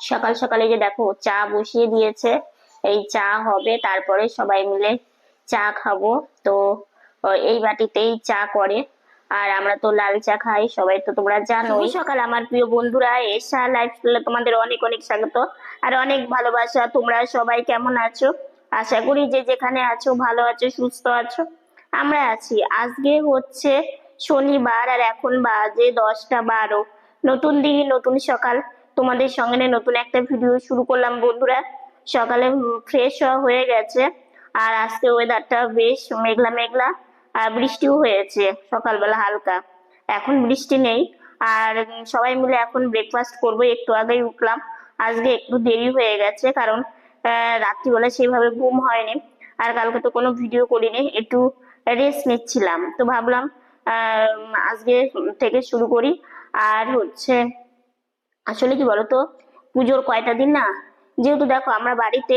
সকাল সকালে যে দেখো, চা বসিয়ে দিয়েছে। এই চা হবে, তারপরে সবাই মিলে চা খাব। তো এই বাটিতেই চা করে। আর আমরা তো লাল চা খাই, সবাই তো তোমরা জানো সকাল, আমার প্রিয় বন্ধুরা এসা লাইফস্টাইলে তোমাদের অনেক অনেক স্বাগত। আর অনেক ভালোবাসা, তোমরা সবাই কেমন আছো? আশা করি যে যেখানে আছো, ভালো আছো, সুস্থ আছো। আমরা আছি। আজকে হচ্ছে শনিবার, আর এখন বাজে দশটা বারো। নতুন দিন, নতুন সকাল। তোমাদের সঙ্গে নতুন একটা ভিডিও শুরু করলাম, বন্ধুরা। সকালে ফ্রেশ হয়ে গেছে। আর আজকে ওয়েদারটা বেশ মেঘলা মেঘলা আর বৃষ্টিও হয়েছে, সকালবেলা হালকা। এখন বৃষ্টি নেই। আর সবাই মিলে এখন ব্রেকফাস্ট করব। একটু আগেই উঠলাম। আজকে একটু দেরি হয়ে গেছে কারণ রাত্রিবেলা সেইভাবে ঘুম হয়নি। আর কালকে তো কোনো ভিডিও করিনি, একটু রেস্ট নিচ্ছিলাম। তো ভাবলাম আজকে থেকে শুরু করি। আর হচ্ছে আসলে কি বলতো? পুজোর কয়টা দিন না? যেহেতু দেখো, আমরা বাড়িতে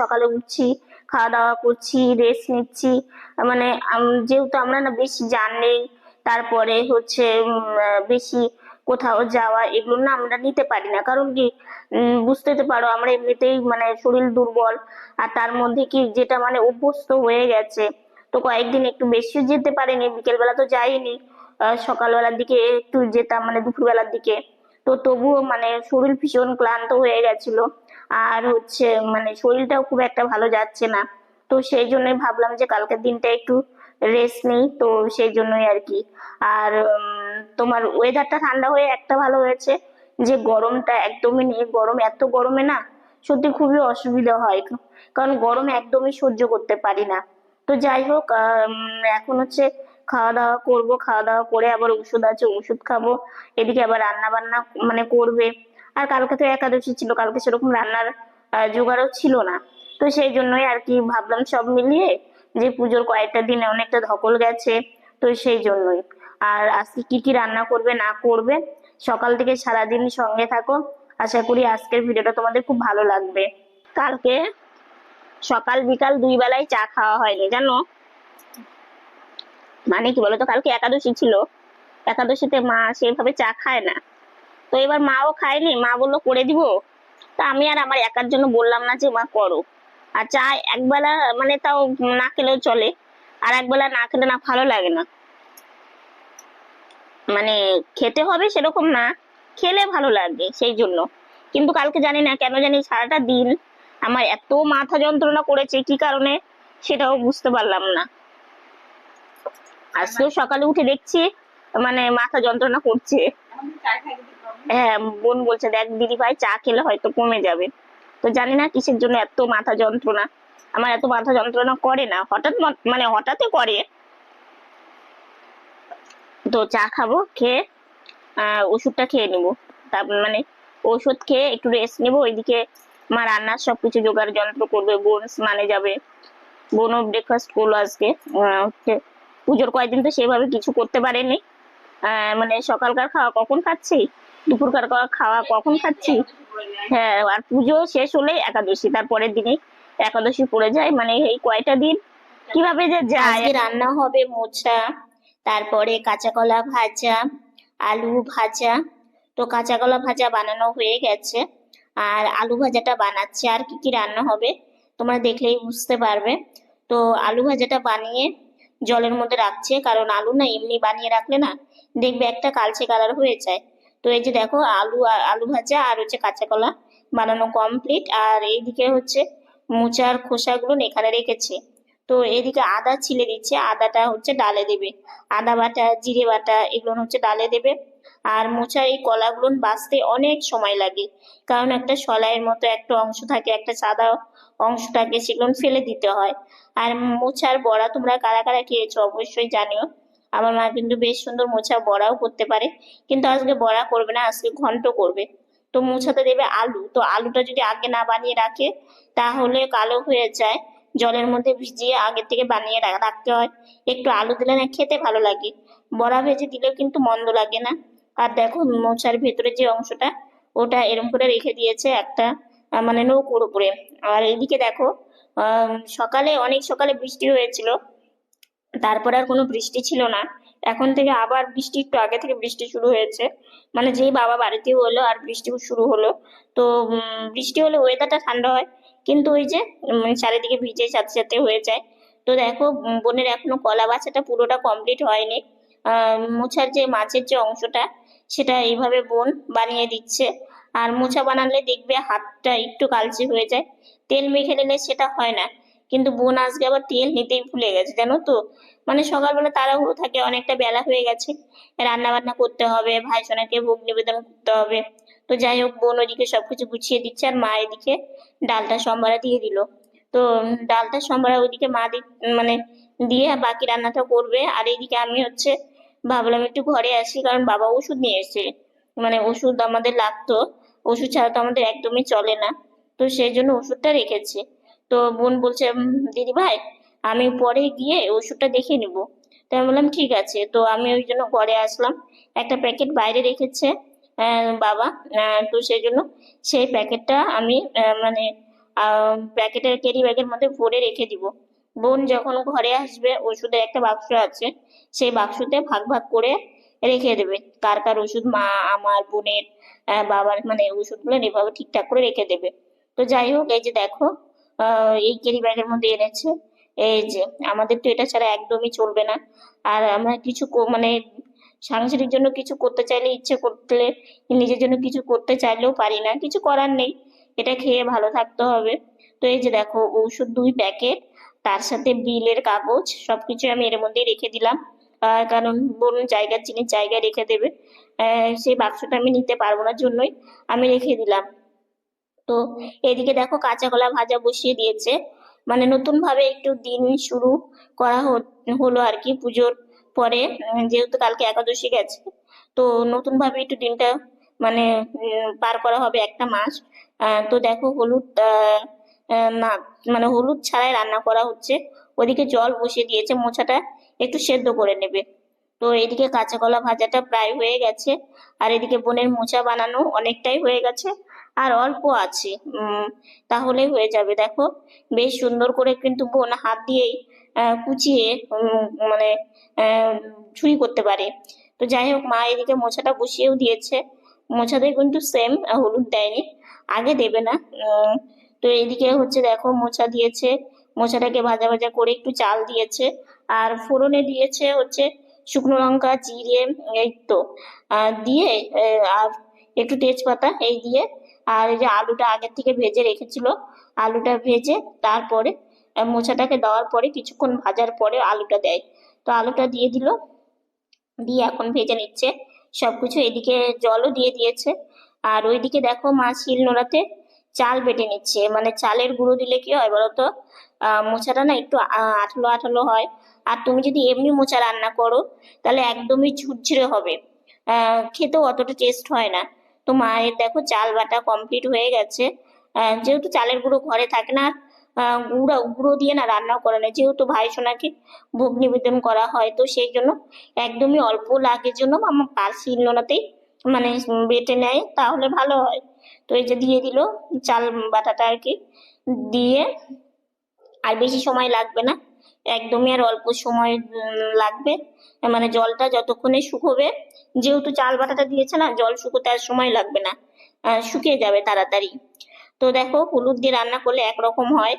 সকালে উঠছি খাওয়া দাওয়া করছি রেস্ট নিচ্ছি মানে যেহেতু আমরা না বেশি জার্নি তারপরে হচ্ছে বেশি কোথাও যাওয়া এগুলো না আমরা নিতে পারি না। কারণ কি বুঝতে তো পারো, আমরা এমনিতেই মানে শরীর দুর্বল, আর তার মধ্যে কি যেটা মানে অভ্যস্ত হয়ে গেছে, তো কয়েকদিন একটু বেশি যেতে পারিনি, বিকেলবেলা তো যাইনি সকালবেলার দিকে একটু যেতাম মানে দুপুরবেলার দিকে। তো তবুও মানে শরীর ভীষণ ক্লান্ত হয়ে গেছিল। আর হচ্ছে মানে শরীরটাও খুব একটা ভালো যাচ্ছে না। তো সেই জন্যই ভাবলাম যে কালকের দিনটা একটু রেস্ট নেই, তো সেই জন্যই আর কি। আর তোমার ওয়েদারটা ঠান্ডা হয়ে একটা ভালো হয়েছে। যে গরমটা একদমই নেই, গরম এত গরমে না সত্যি খুবই অসুবিধা হয়। কারণ গরম একদমই সহ্য করতে পারি না। তো যাই হোক এখন হচ্ছে খাওয়া দাওয়া করব, খাওয়া দাওয়া করে আবার ওষুধ আছে, ওষুধ খাব। এদিকে আবার রান্না বান্না মানে করবে। আর কালকে তো একাদশী ছিল, কালকে সেরকম রান্নার জোগাড়ও ছিল না। তো সেই জন্যই আর কি ভাবলাম সব মিলিয়ে যে পুজোর কয়েকটা দিনে অনেকটা ধকল গেছে, তো সেই জন্যই। আর আজকে কি কি রান্না করবে, না করবে, সকাল থেকে সারাদিন সঙ্গে থাকো। আশা করি আজকের ভিডিওটা তোমাদের খুব ভালো লাগবে। কালকে সকাল বিকাল দুই বেলায় চা খাওয়া হয়নি, জানো? মানে কি বলতো, কালকে একাদশী ছিল। একাদশীতে মা সেভাবে চা খায় না। তো এবার মাও খায়নি, মা বলল, করে দিব। তা আমি আর আমার একার জন্য বললাম না যে, মা, করো। আর চা একবেলা মানে তাও না খেলেও চলে। আর একবেলা না খেলে না, ভালো লাগে না। মানে খেতে হবে সেরকম না, খেলে ভালো লাগে সেই জন্য। কিন্তু কালকে জানি না, কেন জানি সারাটা দিন আমার এত মাথা যন্ত্রণা করেছে, কি কারণে সেটাও বুঝতে পারলাম না। আজকেও সকালে উঠে দেখছি মানে মাথা যন্ত্রণা করছে। হ্যাঁ বোন বলছে, দেখ দিদি ভাই, চা খেলে হয়তো কমে যাবে। তো জানি না কিসের জন্য এত মাথা যন্ত্রণা। আমার এত মাথা যন্ত্রণা করে না। হঠাৎ মানে হঠাৎই করে। তো চা খাব, খেয়ে ওষুধটা খেয়ে নিবো। তারপর মানে ওষুধ খেয়ে একটু রেস্ট নিবো। ওইদিকে মা রান্নার সবকিছু জোগাড় যন্ত্র করবে বোন স্নানে যাবে। বোনও ব্রেকফাস্ট করল আজকে। হচ্ছে পুজোর কয়েকদিন তো সেভাবে কিছু করতে পারেনি। মানে সকালকার খাওয়া কখন খাচ্ছি? দুপুরকার খাওয়া- কখন খাচ্ছি? হ্যাঁ আর পুজো শেষ হলে একাদশী, তারপরের দিনে একাদশী পড়ে যায়। মানে এই কয়টা দিন? কীভাবে যে যায়? রান্না হবে মোচা, তারপরে কাঁচা কলা ভাজা, আলু ভাজা। তো কাঁচা কলা ভাজা বানানো হয়ে গেছে। আর আলু ভাজাটা বানাচ্ছে। আর কি কি রান্না হবে তোমরা দেখলেই বুঝতে পারবে। তো আলু ভাজাটা বানিয়ে জলের মধ্যে রাখছে, কারণ আলু না এমনি বানিয়ে রাখলে না দেখবে একটা কালচে কালার হয়ে যায়। তো এই যে দেখো, আলু আর আলু ভাজা আর হচ্ছে কাঁচা কলা বানানো কমপ্লিট আর এইদিকে হচ্ছে মোচার খোসাগুলো এখানে রেখেছে। তো এদিকে আদা ছিলে দিচ্ছে, আদাটা হচ্ছে ডালে দেবে। আদা বাটা, জিরে বাটা, এগুলো হচ্ছে ডালে দেবে। আর মোচার এই কলাগুলো বাঁচতে অনেক সময় লাগে। কারণ একটা সলাইয়ের মতো একটা অংশ থাকে, একটা সাদা অংশ থাকে সেগুলো ফেলে দিতে হয়। আর মোছার বড়া তোমরা কারা কারা খেয়েছো অবশ্যই জানিও। আমার মা কিন্তু বেশ সুন্দর মোছা বড়াও করতে পারে। কিন্তু আজকে বড়া করবে না, আজকে ঘন্ট করবে। তো মোছাতে দেবে আলু। তো আলুটা যদি আগে না বানিয়ে রাখে, তাহলে কালো হয়ে যায়। জলের মধ্যে ভিজিয়ে আগে থেকে বানিয়ে রাখতে হয়। একটু আলু দিলে না খেতে ভালো লাগে। বড়া ভেজে দিলেও কিন্তু মন্দ লাগে না। আর দেখো মোছার ভেতরে যে অংশটা, ওটা এরম করে রেখে দিয়েছে একটা মানে নৌকোর উপরে। আর এদিকে দেখো সকালে, অনেক সকালে বৃষ্টি হয়েছিল। তারপরে আর কোনো বৃষ্টি ছিল না। এখন থেকে আবার বৃষ্টি, একটু আগে থেকে বৃষ্টি শুরু হয়েছে। মানে যেই বাবা বাড়িতে হলো আর বৃষ্টি শুরু হলো। তো বৃষ্টি হলে ওয়েদারটা ঠান্ডা হয়। কিন্তু ওই যে চারিদিকে ভিজে সাথে সাথে হয়ে যায়। তো দেখো বোনের এখনও কলা বাছাটা পুরোটা কমপ্লিট হয়নি। মোছার যে মাছের যে অংশটা, সেটা এইভাবে বোন বানিয়ে দিচ্ছে। আর মোছা বানালে দেখবে হাতটা একটু কালচে হয়ে যায়। তেল মেখে নিলে সেটা হয় না। কিন্তু বোন আজকে আবার তেল নিতেই ভুলে গেছে, জানো তো? মানে সকালবেলা তাড়াহুড়ো থাকে, অনেকটা বেলা হয়ে গেছে। রান্না বান্না করতে হবে ভাই সোনাকে ভোগ নিবেদন করতে হবে। তো যাই হোক, বোন ওদিকে সবকিছু গুছিয়ে দিচ্ছে আর মা এদিকে ডালটা সম্বারা দিয়ে দিল। তো ডালটা সম্বারা ওইদিকে মা মানে দিয়ে বাকি রান্নাটা করবে। আর এইদিকে আমি হচ্ছে ভাবলাম একটু ঘরে আসি, কারণ বাবা ওষুধ নিয়ে এসেছে। মানে ওষুধ আমাদের লাগতো। ওষুধ ছাড়া তো আমাদের একদমই চলে না। তো সেই জন্য ওষুধটা রেখেছি। তো বোন বলছে দিদি ভাই, আমি পরে গিয়ে ওষুধটা দেখে নিব। তো আমি বললাম, ঠিক আছে। তো আমি ওই জন্য ঘরে আসলাম। একটা প্যাকেট বাইরে রেখেছে বাবা। তো সেই জন্য সেই প্যাকেটটা আমি মানে প্যাকেটের ক্যারি ব্যাগের মধ্যে ভরে রেখে দিব। বোন যখন ঘরে আসবে, ওষুধের একটা বাক্স আছে, সেই বাক্সতে ভাগ ভাগ করে রেখে দেবে। কার কার ওষুধ মা, আমার বোনের বাবার মানে ওষুধগুলো এভাবে ঠিকঠাক করে রেখে দেবে। তো যাই হোক, এই যে দেখো এই ক্যারি ব্যাগের মধ্যে এনেছে। এই যে, আমাদের তো এটা ছাড়া একদমই চলবে না। আর আমরা কিছু মানে সাংসারিক জন্য কিছু করতে চাইলে, ইচ্ছে করলে, নিজের জন্য কিছু করতে চাইলেও পারি না। কিছু করার নেই। এটা খেয়ে ভালো থাকতে হবে। তো এই যে দেখো, ওষুধ দুই প্যাকেট, তার সাথে বিলের কাগজ, সবকিছু আমি এর মধ্যে রেখে দিলাম। কারণ বলুন জায়গার জিনিস জায়গায় রেখে দেবে। সেই বাক্সটা আমি নিতে পারব না, জন্যই আমি রেখে দিলাম। তো এদিকে দেখো কাঁচা কলা ভাজা বসিয়ে দিয়েছে। মানে নতুন ভাবে একটু দিন শুরু করা হলো আর কি পুজোর পরে যেহেতু কালকে একাদশী গেছে, তো নতুন ভাবে একটু দিনটা মানে পার করা হবে একটা মাস। তো দেখো হলুদ না মানে হলুদ ছাড়াই রান্না করা হচ্ছে। ওদিকে জল বসিয়ে দিয়েছে মোচাটা একটু সেদ্ধ করে নেবে। তো এদিকে কাঁচা কলা ভাজাটা প্রায় হয়ে গেছে। আর এদিকে বোনের মোচা বানানো অনেকটাই হয়ে গেছে। আর অল্প আছে। উম তাহলেই হয়ে যাবে। দেখো, বেশ সুন্দর করে কিন্তু বোন হাত দিয়েই কুচিয়ে মানে ছুরি করতে পারে। তো যাই হোক, মা এদিকে মোছাটা বসিয়েও দিয়েছে। মোছাতে কিন্তু সেম হলুদ দেয়নি। আগে দেবে না। তো এইদিকে হচ্ছে, দেখো মোছা দিয়েছে। মোছাটাকে ভাজা ভাজা করে একটু চাল দিয়েছে। আর ফোড়নে দিয়েছে হচ্ছে শুকনো লঙ্কা জিরে এই তো। দিয়ে আর একটু তেজপাতা এই দিয়ে আর এই যে আলুটা আগের থেকে ভেজে রেখেছিল আলুটা ভেজে তারপরে আহ, মোচাটাকে দেওয়ার পরে কিছুক্ষণ ভাজার পরে আলুটা দেয়। তো আলুটা দিয়ে দিল দিয়ে এখন ভেজে নিচ্ছে সবকিছু এদিকে জলও দিয়ে দিয়েছে। আর ওইদিকে দেখো মা শিল নোড়াতে চাল বেটে নিচ্ছে মানে চালের গুঁড়ো দিলে কি হয় বলতো? মোচাটা না একটু আঠালো আঠালো হয়। আর তুমি যদি এমনি মোচা রান্না করো, তাহলে একদমই ঝুরঝুরে হবে। খেতেও অতটা টেস্ট হয় না। তো মায়ের দেখো চাল বাটা কমপ্লিট হয়ে গেছে। যেহেতু চালের গুঁড়ো ঘরে থাকে না গুঁড়ো গুঁড়ো দিয়ে না রান্নাও করে না। যেহেতু ভাই সোনাকে ভোগ নিবেদন করা হয়, তো সেই জন্য একদমই অল্প লাগে জন্য আমার পার্সি নোনাতেই মানে বেটে নেয়, তাহলে ভালো হয়। তো এই যে দিয়ে দিল চাল বাটাটা আর কি। দিয়ে আর বেশি সময় লাগবে না। একদমই আর অল্প সময় লাগবে। মানে জলটা যতক্ষণে শুকোবে, যেহেতু চাল বাটাটা দিয়েছে না, জল শুকোতে আর সময় লাগবে না। শুকিয়ে যাবে তাড়াতাড়ি। তো দেখো, হলুদ দিয়ে রান্না করলে একরকম হয়,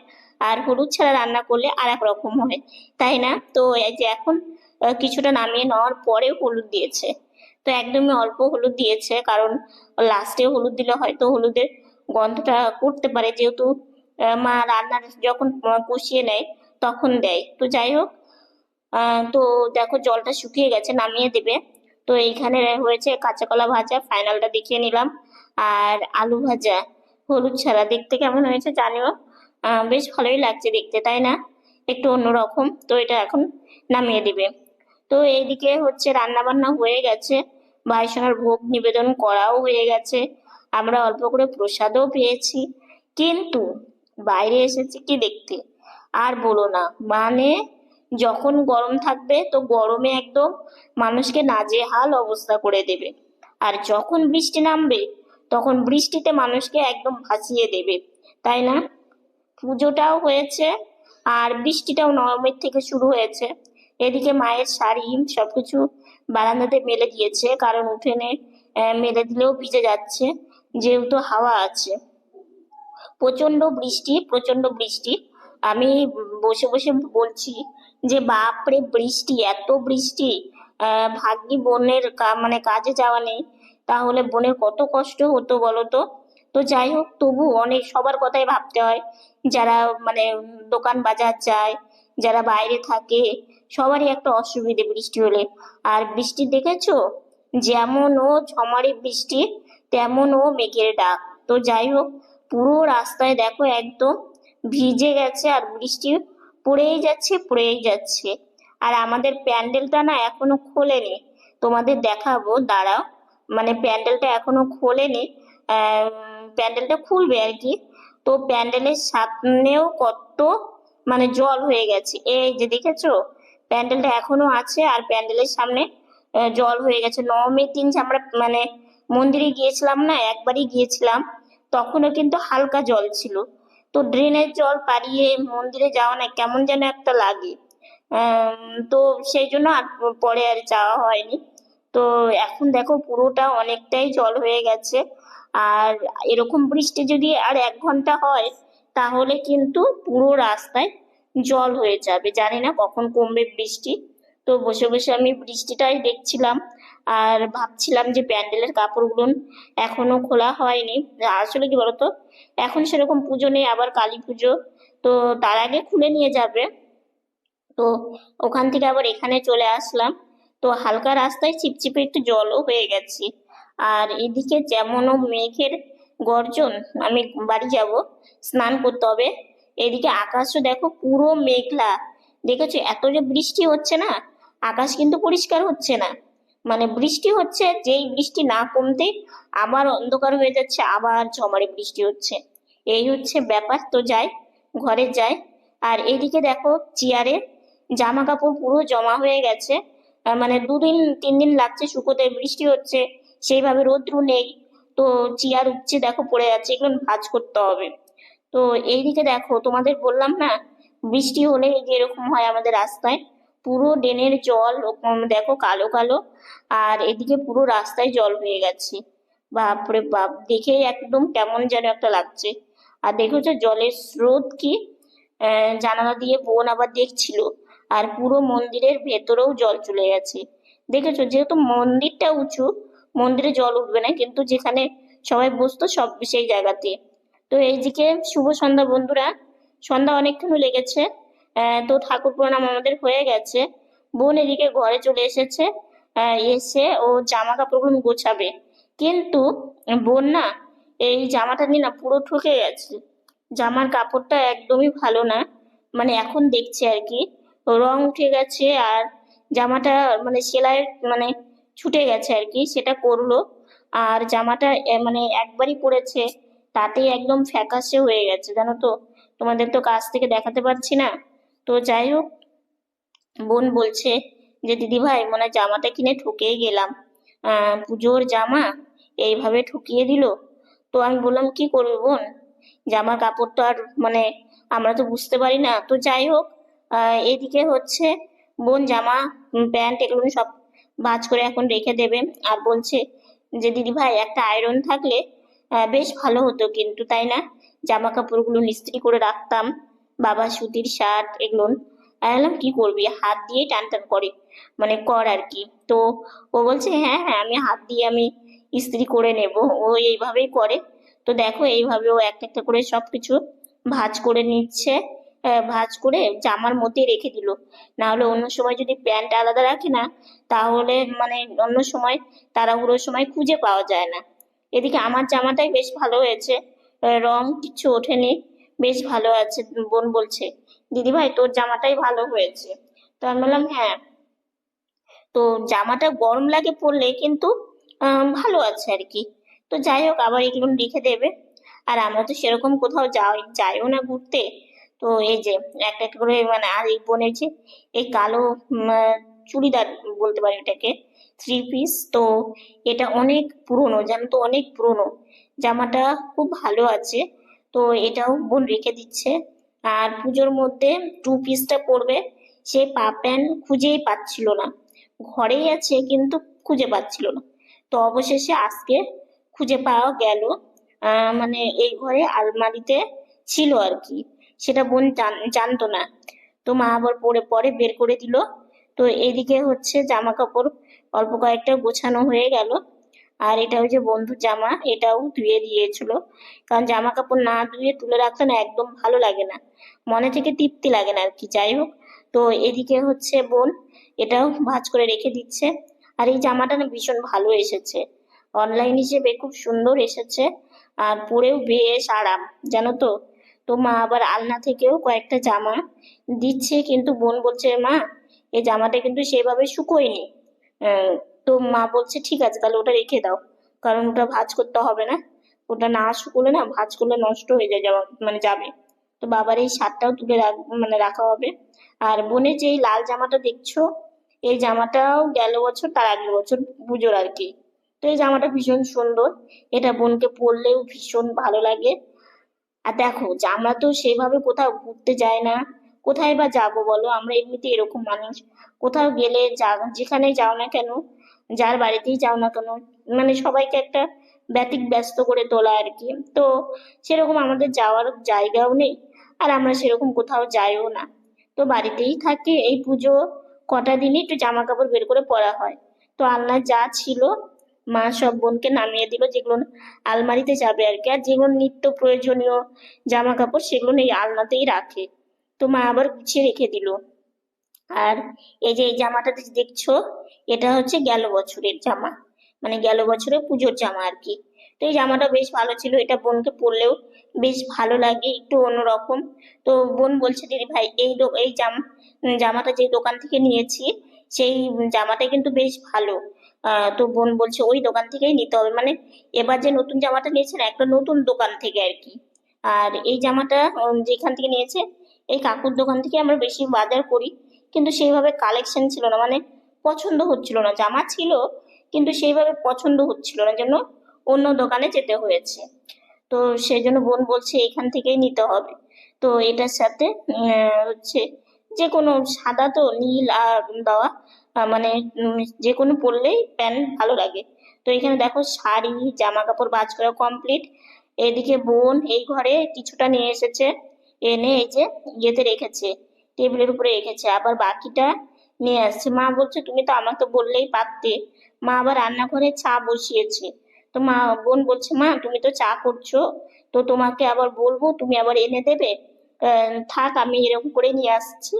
আর হলুদ ছাড়া রান্না করলে আর এক রকম হয়, তাই না? তো এই যে এখন কিছুটা নামিয়ে নেওয়ার পরে হলুদ দিয়েছে। তো একদমই অল্প হলুদ দিয়েছে, কারণ লাস্টে হলুদ দিলে হয়তো হলুদের গন্ধটা করতে পারে, যেহেতু মা রান্নার যখন কষিয়ে নেয় তখন দেয়। তো যাই হোক তো দেখো জলটা শুকিয়ে গেছে, নামিয়ে দেবে। তো এইখানে হয়েছে কাঁচা কলা ভাজা, ফাইনালটা দেখিয়ে নিলাম। আর আলু ভাজা, হলুদ ছাড়া। দেখতে কেমন হয়েছে জানিও? বেশ ভালোই লাগছে দেখতে, তাই না? একটু অন্যরকম। তো এটা এখন নামিয়ে দিবে। তো এইদিকে হচ্ছে রান্না বান্না হয়ে গেছে। ভাইসোনার ভোগ নিবেদন করাও হয়ে গেছে। আমরা অল্প করে প্রসাদও পেয়েছি। কিন্তু বাইরে এসেছি কি দেখতে? আর বলো না। মানে যখন গরম থাকবে, তো গরমে একদম মানুষকে নাজেহাল অবস্থা করে দেবে। আর যখন বৃষ্টি নামবে, তখন বৃষ্টিতে মানুষকে একদম ভাসিয়ে দেবে। তাই না? পুজোটাও হয়েছে, আর বৃষ্টিটাও নভেম্বর থেকে শুরু হয়েছে। এদিকে মায়ের শাড়ি, সবকিছু বারান্দাতে মেলে দিয়েছে, কারণ উঠোনে মেলে দিলেও ভিজে যাচ্ছে, যেহেতু হাওয়া আছে। প্রচণ্ড বৃষ্টি প্রচণ্ড বৃষ্টি। আমি বসে বসে বলছি যে, বাপরে বৃষ্টি, এত বৃষ্টি ভাগ্যি বোনের মানে কাজে যাওয়া নেই। তাহলে বোনের কত কষ্ট হতো বলো তো যাই হোক, তবু অনেক, সবার কথাই ভাবতে হয়। যারা মানে দোকান বাজার যায়, যারা বাইরে থাকে, সবারই একটা অসুবিধে বৃষ্টি হলে। আর বৃষ্টি দেখেছ? যেমন ও ঝমারি বৃষ্টি, তেমন ও মেঘের ডাক। তো যাই হোক, পুরো রাস্তায় দেখো একদম ভিজে গেছে আর বৃষ্টি পড়েই যাচ্ছে পড়েই যাচ্ছে। আর আমাদের প্যান্ডেলটা না এখনও খোলেনি। তোমাদের দেখাবো, দাঁড়াও। মানে প্যান্ডেলটা এখনও খোলেনি। প্যান্ডেলটা খুলবে আর কি। তো প্যান্ডেলের সামনেও কত মানে জল হয়ে গেছে। এই যে দেখেছ, প্যান্ডেলটা এখনও আছে আর প্যান্ডেলের সামনে জল হয়ে গেছে। নবমীর দিন যে আমরা মানে মন্দিরে গিয়েছিলাম না, একবারই গিয়েছিলাম, তখনও কিন্তু হালকা জল ছিল। তো ড্রেনের জল পাড়িয়ে মন্দিরে যাওয়া না, কেমন যেন একটা লাগে। তো সেই জন্য আর পরে আর যাওয়া হয়নি। তো এখন দেখো পুরোটা অনেকটাই জল হয়ে গেছে। আর এরকম বৃষ্টি যদি আর এক ঘণ্টা হয়, তাহলে কিন্তু পুরো রাস্তায় জল হয়ে যাবে। জানি না কখন কমবে বৃষ্টি। তো বসে বসে আমি বৃষ্টিটাই দেখছিলাম। আর ভাবছিলাম যে প্যান্ডেলের কাপড়গুলো এখনও খোলা হয়নি। আসলে কি বলতো? এখন সেরকম পুজো নেই, আবার কালী পুজো। তো তার আগে খুলে নিয়ে যাবে। তো ওখান থেকে আবার এখানে চলে আসলাম। তো হালকা রাস্তায় চিপচিপে একটু জলও হয়ে গেছে। আর এদিকে যেমনও মেঘের গর্জন, আমি বাড়ি যাব, স্নান করতে হবে। এদিকে আকাশও দেখো পুরো মেঘলা। দেখেছ? এত যে বৃষ্টি হচ্ছে না, আকাশ কিন্তু পরিষ্কার হচ্ছে না। মানে বৃষ্টি হচ্ছে, যেই বৃষ্টি না কমতে আবার অন্ধকার হয়ে যাচ্ছে, আবার ঝমারে বৃষ্টি হচ্ছে। এই হচ্ছে ব্যাপার। তো যায় ঘরে যায় আর এইদিকে দেখো, চেয়ারে জামা কাপড় পুরো জমা হয়ে গেছে। মানে দুদিন তিন দিন লাগছে শুকোতে, বৃষ্টি হচ্ছে, সেইভাবে রোদ্রু নেই। তো চেয়ার উপচে দেখো পড়ে যাচ্ছে এগুলো ভাঁজ করতে হবে। তো এইদিকে দেখো, তোমাদের বললাম না, বৃষ্টি হলে যে এরকম হয় আমাদের রাস্তায় পুরো ড্রেনের জল দেখো কালো কালো, আর এদিকে পুরো রাস্তায় জল হয়ে গেছে। বাপরে বাপ দেখেই একদম কেমন যেন একটা লাগছে। আর দেখেছ জলের স্রোত কি জানালা দিয়ে বোন আবার দেখছিল, আর পুরো মন্দিরের ভেতরেও জল চলে গেছে। দেখেছ? যেহেতু মন্দিরটা উঁচু, মন্দিরে জল উঠবে না, কিন্তু যেখানে সবাই বসতো সব সেই জায়গাতে। তো এইদিকে শুভ সন্ধ্যা বন্ধুরা, সন্ধ্যা অনেকক্ষণ লেগেছে। তো ঠাকুর প্রণাম আমাদের হয়ে গেছে। বোন এদিকে ঘরে চলে এসেছে। এসে ও জামা কাপড়গুলো গোছাবে। কিন্তু বোন না, এই জামাটা নিয়ে না পুরো ঠকে গেছে। জামার কাপড়টা একদমই ভালো না। মানে এখন দেখছি আর কি। রং উঠে গেছে আর জামাটা মানে সেলাই মানে ছুটে গেছে আর কি, সেটা করল। আর জামাটা মানে একবারই পরেছে। তাতেই একদম ফ্যাকাশে হয়ে গেছে। জানো তো, তোমাদের তো কাছ থেকে দেখাতে পারছি না। তো যাই হোক, বোন বলছে যে দিদি ভাই মনে জামাটা কিনে ঠকেই গেলাম। পুজোর জামা এইভাবে ঠকিয়ে দিল? তো আমি বললাম, কি করব বোন? জামার কাপড় তো আর মানে আমরা তো বুঝতে পারি না। তো যাই হোক এদিকে হচ্ছে বোন জামা প্যান্ট এগুলো সব ভাঁজ করে এখন রেখে দেবে আর বলছে যে দিদি ভাই একটা আয়রন থাকলে বেশ ভালো হতো কিন্তু, তাই না? জামা কাপড়গুলো ইস্ত্রি করে রাখতাম। বাবা সুতির শার্ট এগুলো। আমি বললাম, কি করবি? হাত দিয়ে টান টান করে। মানে কর আর কি। তো ও বলছে হ্যাঁ হ্যাঁ আমি হাত দিয়ে আমি ইস্ত্রি করে নেব। ও এইভাবেই করে। তো দেখো, এইভাবে ও একটা একটা করে সব কিছু ভাঁজ করে নিচ্ছে। ভাঁজ করে জামার মধ্যে রেখে দিল। না হলে অন্য সময় যদি প্যান্ট আলাদা রাখে না, তাহলে মানে অন্য সময় তাড়াহুড়োর সময় খুঁজে পাওয়া যায় না। এদিকে আমার জামাটাই বেশ ভালো হয়েছে। রং কিছু ওঠেনি। বেশ ভালো আছে, বোন বলছে দিদি ভাই তোর জামাটাই ভালো হয়েছে। তো আমি বললাম হ্যাঁ। তো জামাটা গরম লাগে পরলে কিন্তু ভালো আছে আর কি। তো যাই হোক, আবার এগুলো লিখে দেবে। আর আমরা তো সেরকম কোথাও যাই, যাইও না ঘুরতে। তো এই যে, একটা একটা করে মানে আর এই বোনের যে, এই কালো চুড়িদার বলতে পারি এটাকে থ্রি পিস তো এটা অনেক পুরনো, জানো তো, অনেক পুরনো। জামাটা খুব ভালো আছে। তো এটাও বোন রেখে দিচ্ছে। আর পুজোর মধ্যে টু পিসটা পরবে। সে পা প্যান্ট খুঁজেই পাচ্ছিল না। ঘরেই আছে কিন্তু খুঁজে পাচ্ছিল না। তো অবশেষে আজকে খুঁজে পাওয়া গেল মানে এই ঘরে আলমারিতে ছিল আর কি। সেটা বোন জানতো না। তো মা আবার পরে পরে বের করে দিল। তো এদিকে হচ্ছে জামা কাপড় অল্প কয়েকটা গোছানো হয়ে গেল। আর এটা যে বন্ধুর জামা, এটাও ধুয়ে দিয়েছিল। কারণ জামা কাপড় না ধুয়ে তুলে রাখলে না একদম ভালো লাগে না। মনে থেকে তৃপ্তি লাগে না আর কি, যাই হোক। তো এদিকে হচ্ছে বোন এটাও ভাঁজ করে রেখে দিচ্ছে। আর এই জামাটা না ভীষণ ভালো এসেছে। অনলাইন হিসেবে খুব সুন্দর এসেছে। আর পরেও বেশ আরাম, জানো তো? তো মা আবার আলনা থেকেও কয়েকটা জামা দিচ্ছে, কিন্তু বোন বলছে, মা, এই জামাটা কিন্তু সেভাবে শুকোয়নি। তো মা বলছে, ঠিক আছে, তাহলে ওটা রেখে দাও। কারণ ওটা ভাঁজ করতে হবে না। ওটা না শুকোলে না, ভাঁজ করলে নষ্ট হয়ে যায় জামা মানে যাবে। তো বাবার এই শার্টটাও তুলে মানে রাখা হবে। আর বোনের যে লাল জামাটা দেখছ, এই জামাটাও গেল বছর, তার আগের বছর পুজোর আর কি। তো এই জামাটা ভীষণ সুন্দর। এটা বোনকে পরলেও ভীষণ ভালো লাগে। আর দেখো আমরা তো সেভাবে কোথাও ঘুরতে যাই না। কোথায় বা যাব বলো? আমরা এমনিতে এরকম মানুষ। কোথাও গেলে যা যেখানে যাও না কেন যার বাড়িতেই যাও না কেন মানে সবাইকে একটা ব্যতিক ব্যস্ত করে তোলা আর কি। তো সেরকম আমাদের যাওয়ার জায়গাও নেই, আর আমরা সেরকম কোথাও যাইও না। তো বাড়িতেই থাকি, এই পুজো কটা দিনই একটু জামা কাপড় বের করে পরা হয়। তো আলনা যা ছিল, মা সব বোনকে নামিয়ে দিল, যেগুলো আলমারিতে যাবে আর কি। আর যেগুলো নিত্য প্রয়োজনীয় জামা কাপড় সেগুলো এই আলনাতেই রাখে। তো মা আবার গুছিয়ে রেখে দিল। আর এই যে এই জামাটা দেখছ এটা হচ্ছে গেল বছরের জামা। মানে গেল বছরের পুজোর জামা আর কি। তো এই জামাটা বেশ ভালো ছিল। এটা বোনকে পরলেও বেশ ভালো লাগে, একটু অন্যরকম। তো বোন বলছে, দিদি ভাই, এই এই জাম জামাটা যে দোকান থেকে নিয়েছি, সেই জামাটা কিন্তু বেশ ভালো। তো বোন বলছে, ওই দোকান থেকেই নিতে হবে। মানে এবার যে নতুন জামাটা নিয়েছে না, একটা নতুন দোকান থেকে আর কি। আর এই জামাটা যেখান থেকে নিয়েছে, এই কাকুর দোকান থেকে আমরা বেশি বাজার করি। কিন্তু সেইভাবে কালেকশন ছিল না। মানে পছন্দ হচ্ছিল না, জামা ছিল কিন্তু সেইভাবে পছন্দ হচ্ছিল না জন্য অন্য দোকানে যেতে হয়েছে। তো সেই জন্য বোন বলছে এখান থেকেই নিতে হবে। তো এটার সাথে হচ্ছে যে কোনো সাদা তো নীল আর দেওয়া মানে যে কোনো পরলেই প্যান্ট ভালো লাগে। তো এখানে দেখো শাড়ি জামা কাপড় বাজ করা কমপ্লিট। এদিকে বোন এই ঘরে কিছুটা নিয়ে এসেছে, এনে এই যে ইয়েতে রেখেছে, টেবিলের উপরে রেখেছে। আবার বাকিটা নিয়ে আসছে। মা বলছে, তুমি তো আমাকে বললেই পারতে। মা আবার রান্নাঘরে চা বসিয়েছে। তো মা, বোন বলছে, মা, তুমি তো চা করছ, তো তোমাকে আবার বলব, তুমি আবার এনে দেবে? থাক, আমি এরকম করে নিয়ে আসছি,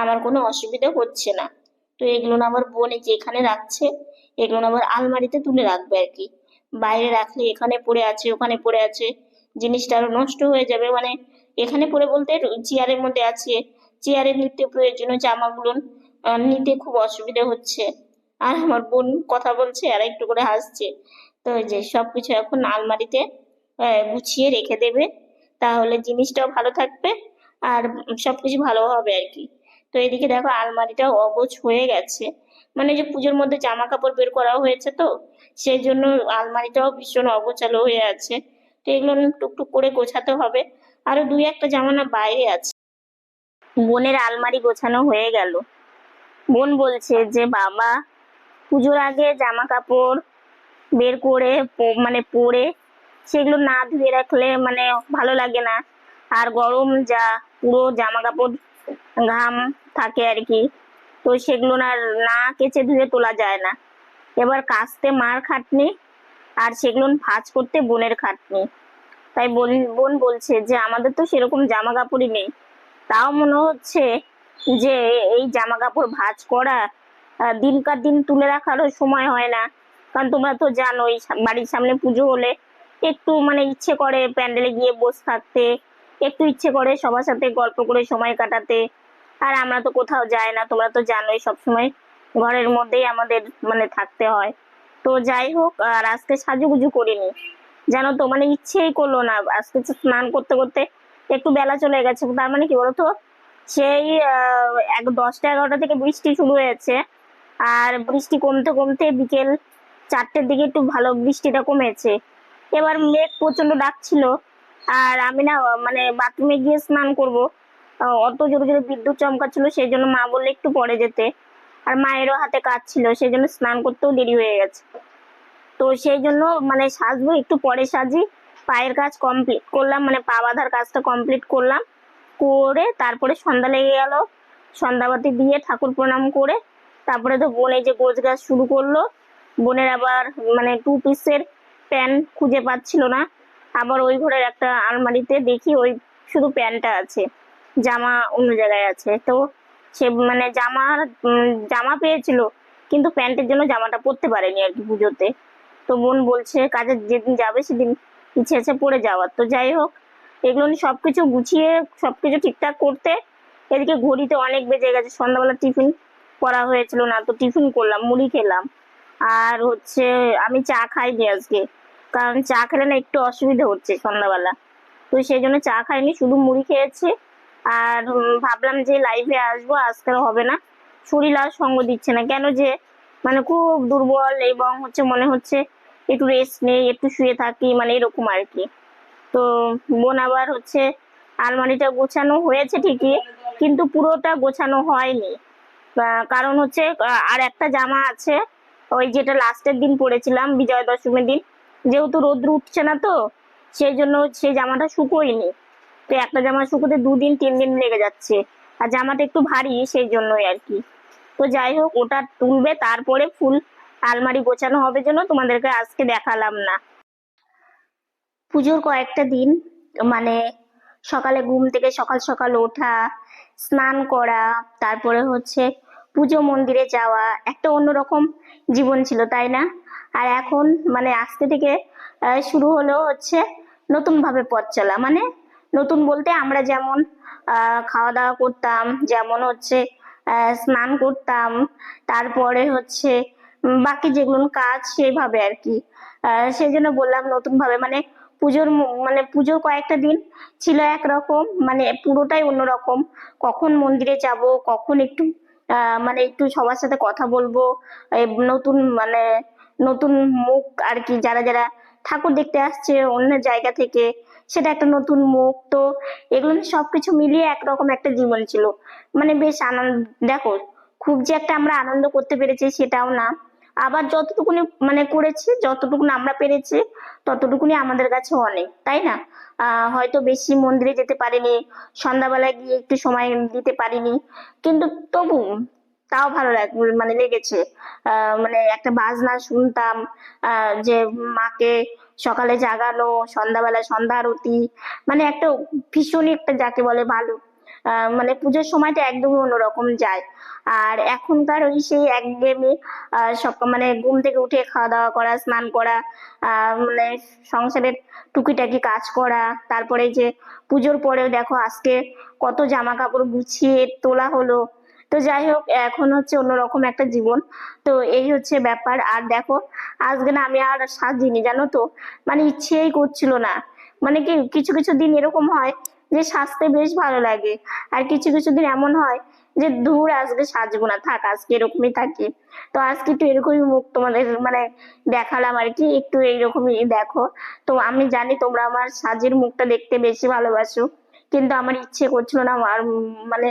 আমার কোনো অসুবিধা হচ্ছে না। তো এগুলো না আবার বোন এই যে এখানে রাখছে, এগুলো আবার আলমারিতে তুলে রাখবে আর কি। বাইরে রাখলে এখানে পড়ে আছে, ওখানে পড়ে আছে, জিনিসটা আরও নষ্ট হয়ে যাবে। মানে এখানে পড়ে বলতে, চেয়ারের মধ্যে আছে, চেয়ারের নিত্য প্রয়োজনীয় জামাগুলো নিতে খুব অসুবিধা হচ্ছে। আর আমার বোন কথা বলছে আর একটু করে হাসছে। তো যে সবকিছু এখন আলমারিতে গুছিয়ে রেখে দেবে। তাহলে জিনিসটাও ভালো থাকবে আর সব কিছু ভালো হবে আর কি। তো এদিকে দেখো আলমারিটাও অগোছ হয়ে গেছে। মানে যে পুজোর মধ্যে জামা কাপড় বের করা হয়েছে তো সেই জন্য আলমারিটাও ভীষণ অগোছালো হয়ে আছে। তো এগুলো টুকটুক করে গোছাতে হবে। আরও দুই একটা জামা না বাইরে আছে। বোনের আলমারি গোছানো হয়ে গেল। বোন বলছে যে, বাবা, পুজোর আগে জামা কাপড় বের করে মানে পরে সেগুলো না ধুয়ে রাখলে মানে ভালো লাগে না। আর গরম যা, পুরো জামা কাপড় ঘাম থাকে আর কি। তো সেগুলো না না কেচে ধুয়ে তোলা যায় না। এবার কাচতে মার খাটনি আর সেগুলো ভাঁজ করতে বোনের খাটনি। তাই বোন বোন বলছে যে, আমাদের তো সেরকম জামা কাপড়ই নেই। তাও মনে হচ্ছে যে এই জামা কাপড় ভাঁজ করা দিনকার দিন তুলে রাখারও সময় হয় না। কারণ তোমরা তো জানোই বাড়ির সামনে পুজো হলে একটু মানে ইচ্ছে করে প্যান্ডেলে গিয়ে বসে থাকতে, একটু ইচ্ছে করে সবার সাথে গল্প করে সময় কাটাতে। আর আমরা তো কোথাও যাই না, তোমরা তো জানোই সবসময় ঘরের মধ্যেই আমাদের মানে থাকতে হয়। তো যাই হোক, আর আজকে সাজুগুজু করিনি। জানো তো মানে ইচ্ছেই করল না। আজকে স্নান করতে করতে একটু বেলা চলে গেছে। তার মানে কি বলতো? সেই এক দশটা এগারোটা থেকে বৃষ্টি শুরু হয়েছে। আর বৃষ্টি কমতে কমতে বিকেল চারটের দিকে একটু ভালো বৃষ্টিটা কমেছে। এবার মেঘ প্রচণ্ড ডাকছিল। আর আমি না মানে বাথরুমে গিয়ে স্নান করব। অত জোরে জোরে বিদ্যুৎ চমকাচ্ছিল, সেই জন্য মা বললে একটু পরে যেতে। আর মায়েরও হাতে কাজ ছিল, সেই জন্য স্নান করতেও দেরি হয়ে গেছে। তো সেই জন্য মানে সাজবো, একটু পরে সাজি। পায়ের কাজ কমপ্লিট করলাম মানে পা বাঁধার কাজটা কমপ্লিট করলাম। করে তারপরে সন্ধ্যা লেগে গেল। সন্ধ্যাবাতি দিয়ে ঠাকুর প্রণাম করে তারপরে তো বোন এই যে গোছ গাছ শুরু করল, বোনের আবার মানে টু পিসের প্যান্ট খুঁজে পাচ্ছিল না। আবার ওই ঘরের একটা আলমারিতে দেখি ওই শুধু প্যান্টটা আছে, জামা অন্য জায়গায় আছে। তো সে মানে জামা জামা পেয়েছিল, কিন্তু প্যান্টের জন্য জামাটা পরতে পারেনি আর কি পুজোতে। তো বোন বলছে, কাজে যেদিন যাবে সেদিন ইচ্ছে আছে পরে যাওয়ার। তো যাই হোক এগুলো নিয়ে সবকিছু গুছিয়ে, সবকিছু ঠিকঠাক করতে এদিকে ঘড়িতে অনেক বেজে গেছে। সন্ধ্যাবেলা টিফিন করা হয়েছিল না, তো টিফিন করলাম, মুড়ি খেলাম। আর হচ্ছে আমি চা খাইনি আজকে, কারণ চা খেলে না একটু অসুবিধা হচ্ছে সন্ধ্যাবেলা। তো সেই জন্য চা খাইনি, শুধু মুড়ি খেয়েছি। আর ভাবলাম যে লাইভে আসব আজকে হবে না। শরীর আর সঙ্গ দিচ্ছে না। কেন যে মানে খুব দুর্বল এবং হচ্ছে মনে হচ্ছে একটু রেস্ট নেই, একটু শুয়ে থাকি মানে এরকম আর কি। তো বোন আবার হচ্ছে আলমারিটা গোছানো হয়েছে ঠিকই, কিন্তু পুরোটা গোছানো হয়নি। কারণ হচ্ছে আর একটা জামা আছে, ওই যেটা লাস্টের দিন পরেছিলাম, বিজয়া দশমীর দিন। যেহেতু রোদ্র উঠছে না তো, সেই জন্য সেই জামাটা শুকোয়নি। তো একটা জামা শুকোতে দুদিন, তিন দিন লেগে যাচ্ছে। আর জামাটা একটু ভারী, সেই জন্যই আর কি। তো যাই হোক, ওটা তুলবে, তারপরে ফুল আলমারি গোছানো হবে জন্য তোমাদেরকে আজকে দেখালাম না। পুজোর কয়েকটা দিন মানে সকালে ঘুম থেকে সকাল সকাল ওঠা, স্নান করা, তারপরে হচ্ছে পুজো মন্দিরে যাওয়া, একটা অন্যরকম জীবন ছিল, তাই না? আর এখন মানে আজকে থেকে শুরু হলো হচ্ছে নতুন ভাবে পথ চলা মানে নতুন বলতে আমরা যেমন খাওয়া দাওয়া করতাম, যেমন হচ্ছে স্নান করতাম, তারপরে হচ্ছে বাকি যেগুলো কাজ সেভাবে আর কি সেই জন্য বললাম নতুন ভাবে মানে পুজোর মানে পুজোর কয়েকটা দিন ছিল একরকম মানে পুরোটাই অন্যরকম। কখন মন্দিরে যাব, কখন একটু মানে একটু সবার সাথে কথা বলব নতুন মানে নতুন মুখ আর কি, যারা যারা ঠাকুর দেখতে আসছে অন্য জায়গা থেকে, সেটা একটা নতুন মুখ। তো এগুলো সবকিছু মিলিয়ে একরকম একটা জীবন ছিল। মানে বেশ আনন্দ, দেখো, খুব যে একটা আমরা আনন্দ করতে পেরেছি সেটাও না। আবার যতটুকুনি মানে করেছি, যতটুকুনি আমরা পেরেছি, ততটুকুনি আমাদের কাছে অনেক, তাই না? হয়তো বেশি মন্দিরে যেতে পারিনি, সন্ধ্যাবেলায় গিয়ে একটু সময় দিতে পারিনি, কিন্তু তবু তাও ভালো মানে লেগেছে। মানে একটা বাজনা শুনতাম যে মাকে সকালে জাগানো, সন্ধ্যাবেলা সন্ধ্যা আরতি মানে একটা ভীষণই একটা যাকে বলে ভালো মানে পুজোর সময়টা একদমই অন্যরকম যায়। আর এখনকার ওই সেই একঘেয়েমি সব মানে ঘুম থেকে উঠে খাওয়া দাওয়া করা, স্নান করা মানে সংসারের টুকিটাকি কাজ করা, তারপরে যে পুজোর পরেও দেখো আজকে কত জামা কাপড় গুছিয়ে তোলা হলো। তো যাই হোক, এখন হচ্ছে অন্যরকম একটা জীবন। তো এই হচ্ছে ব্যাপার। আর দেখো, আজকে না আমি আর সাজিনি জানো তো? মানে ইচ্ছেই করছিল না। মানে কি, কিছু কিছু দিন এরকম হয় যে সাজতে বেশ ভালো লাগে। আর কিছু কিছু দিন এমন হয় যে দূর আজকে সাজবো না, থাক আজকে এরকমই থাকি। তো আজকে একটু এরকমই মুখ তোমাদের মানে দেখালাম আর কি, একটু এইরকমই দেখো। তো আমি জানি তোমরা আমার সাজের মুখটা দেখতে বেশি ভালোবাসো, কিন্তু আমার ইচ্ছে করছিল না, আর মানে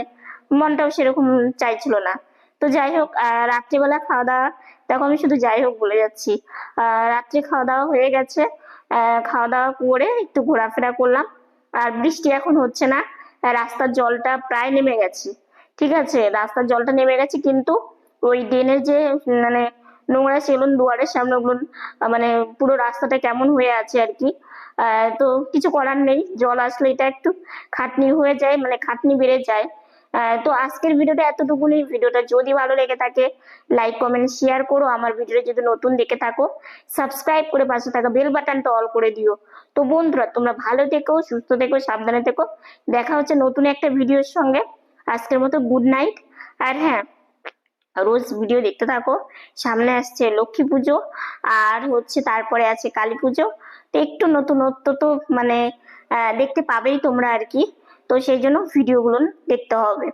মনটাও সেরকম চাইছিল না। তো যাই হোক রাত্রিবেলা খাওয়া দাওয়া, দেখো আমি শুধু যাই হোক বলে যাচ্ছি। আহ, রাত্রে খাওয়া দাওয়া হয়ে গেছে। আহ, খাওয়া দাওয়া করে একটু ঘোরাফেরা করলাম। আর বৃষ্টি এখন হচ্ছে না, রাস্তার জলটা প্রায় নেমে গেছে, ঠিক আছে? রাস্তার জলটা নেমে গেছে, কিন্তু ওই ড্রেনের যে মানে নোংরা সেগুলো দুয়ারের সামনে ওগুলো মানে পুরো রাস্তাটা কেমন হয়ে আছে আর কি তো কিছু করার নেই, জল আসলে এটা একটু খাটনি হয়ে যায় মানে খাটনি বেড়ে যায়। তো আজকের ভিডিওটা এতটুকুনি। ভিডিওটা যদি ভালো লেগে থাকে লাইক কমেন্ট শেয়ার করো। আমার ভিডিওটা যদি নতুন দেখে থাকো সাবস্ক্রাইব করে পাশে থাকা বেল বাটনটা অল করে দিও। তো বন্ধুরা, তোমরা ভালো থেকো, সুস্থ থেকো, সাবধানে থেকো। দেখা হচ্ছে নতুন একটা ভিডিওর সঙ্গে। আজকের মতো গুড নাইট আর হ্যাঁ রোজ ভিডিও দেখতে থাকো। সামনে আসছে লক্ষ্মী পুজো, আর হচ্ছে তারপরে আছে কালী পুজো। তো একটু নতুনত্ব তো মানে দেখতে পাবেই তোমরা আর কি। তো সেই জন্য ভিডিওগুলো দেখতে হবে।